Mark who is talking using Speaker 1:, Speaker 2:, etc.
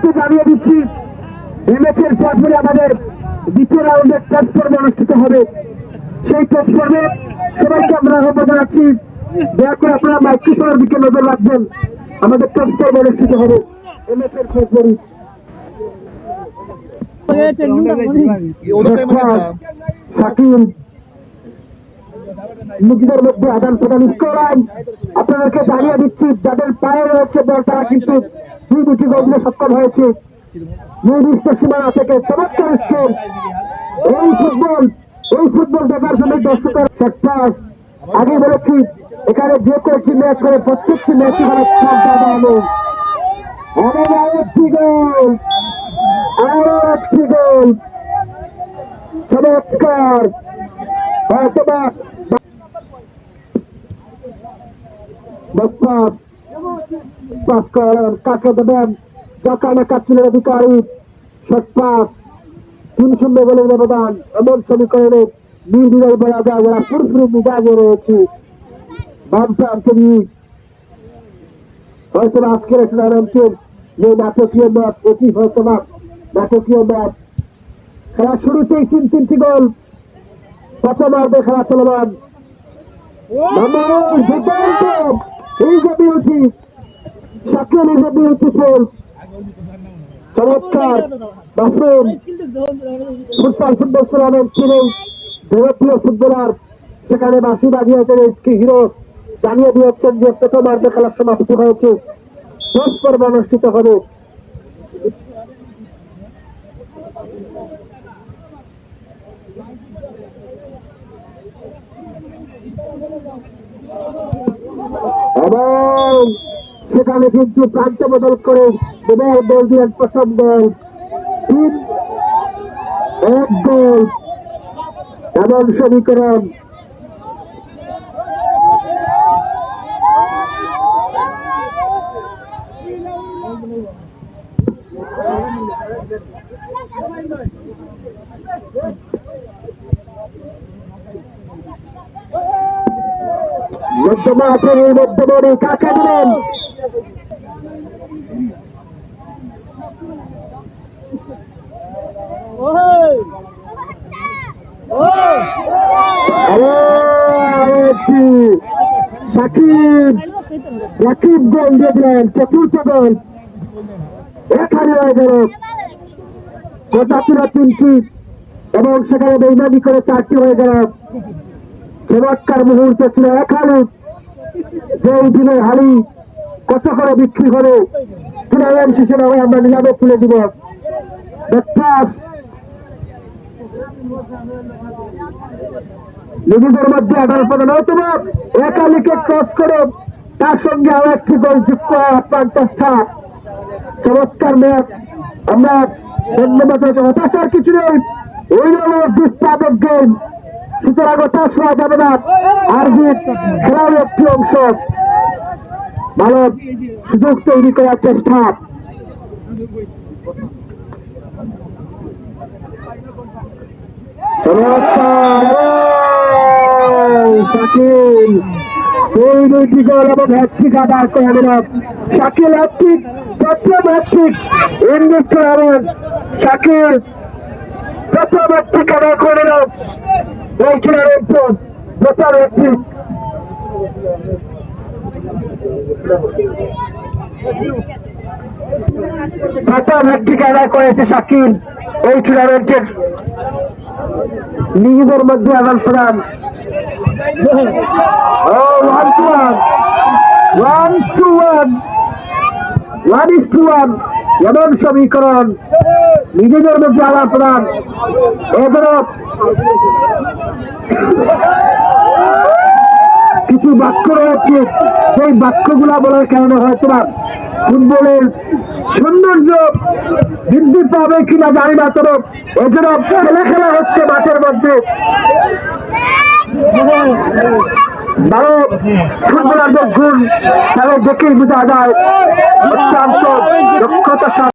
Speaker 1: একটু জানিয়ে দিচ্ছি এই ম্যাচের পরপরই আমাদের দ্বিতীয় রাউন্ডের টেস্ট পর্ব অনুষ্ঠিত হবে। সেই টেস্ট পর্বে সবাইকে আমরা আহ্বান জানাচ্ছি দয়া করে আপনারা মাইক্রোফোনের দিকে নজর রাখবেন। আমাদের টেস্ট পর্ব অনুষ্ঠিত হবে এই ম্যাচের মধ্যে আদান প্রদান করান। আপনাদেরকে জানিয়ে দিচ্ছি যাদের পায়ে রয়েছে বল তারা কিন্তু দুই দুটি দিতে সক্ষম হয়েছে। নির্দিষ্ট সীমানা থেকে চমৎকার এই ফুটবল এই ফুটবল দেখার জন্য দর্শকের সত্যাস আগে বলেছি, এখানে যে কয়েকটি ম্যাচ করে প্রত্যেকটি ম্যাচই মানে দাঁড়ানো আরও একটি গোল। আরও একটি গোল। চমৎকার। হয়তো বা পাস করেন কাকে দেবেন? জাকানা কাছিলের অধিকারী শট পাস তিন শূন্য বলে ব্যবধান, এমন সমীকরণে নির্বিজয় বলা যায় যারা পুরোপুরি মিজাজে রয়েছে বাম প্রান্তে হয়তো আজকের টুর্নামেন্টের যে নাটকীয় ম্যাচ এটি হয়তো বা নাটকীয় ম্যাচ। খেলা শুরুতেই তিন তিনটি গোল। প্রথমার্ধে খেলা চলমান। এই যে বিউটি এই যে বিউটিফুল চমৎকার। জনপ্রিয় ফুটবলার সেখানে বাসি বাজিয়েছেন এসকে হিরো। জানিয়ে দিয়েছেন যে প্রথমার্ধে খেলার সমাপ্তি হয়েছে পর্ব অনুষ্ঠিত হবে। এবং সেখানে কিন্তু প্রান্ত বদল করে দুবার গোল দিলেন প্রথম গোল তিন এক গোল এমন সমীকরণ। মধ্যমাঠের এই মধ্যমণি, কাকে সাকিব তিনটি এবং সেখানে বেইমানি করে চারটি হয়ে গেল চমৎকার মুহূর্ত ছিল এক হালুট যে এই দিনের হালি কত করে বিক্রি করে টুর্নামেন্ট শেষে না আমরা নিলামে তুলে দিব দেখতাম নিজেদের মধ্যে আদান প্রদান হয়তো একালিকে ক্রস করে তার সঙ্গে আরও একটি গোল যুক্ত পঞ্চাশটা চমৎকার ম্যাচ আমরা ধন্যবাদ হতাশার কিছু নেই। ওই রকম দুষ্পাদক গেম সুতরাং হতাশ হওয়া যাবে না। আর যে খেলার একটি অংশ। ভালো সুযোগ তৈরি করার চেষ্টা। শাকিল দুই দুইটি গোল এবং hat trick Shakil hat trick প্রথম hat trick English tournament Shakil প্রথম হ্যাট্রিক আদায় করে এই প্রথম হ্যাট্রিক প্রথম হ্যাট্রিক করেছে শাকিল। এই টুর্নামেন্টের নিজেদের মধ্যে আদান প্রদান ও one two one one two one one is two one এমন সমীকরণ নিজেদের মধ্যে আদান প্রদান এদেরও কিছু বাক্য রয়েছে সেই বাক্যগুলা বলার কারণে হয়তো ফুটবলের সৌন্দর্য বৃদ্ধি পাবে কিনা জানি না তবে এছাড়া খেলা খেলা হচ্ছে মাঠের মধ্যে ভালো ফুটবলারদের গুণ তাদের দেখেই বোঝা যায় দক্ষতা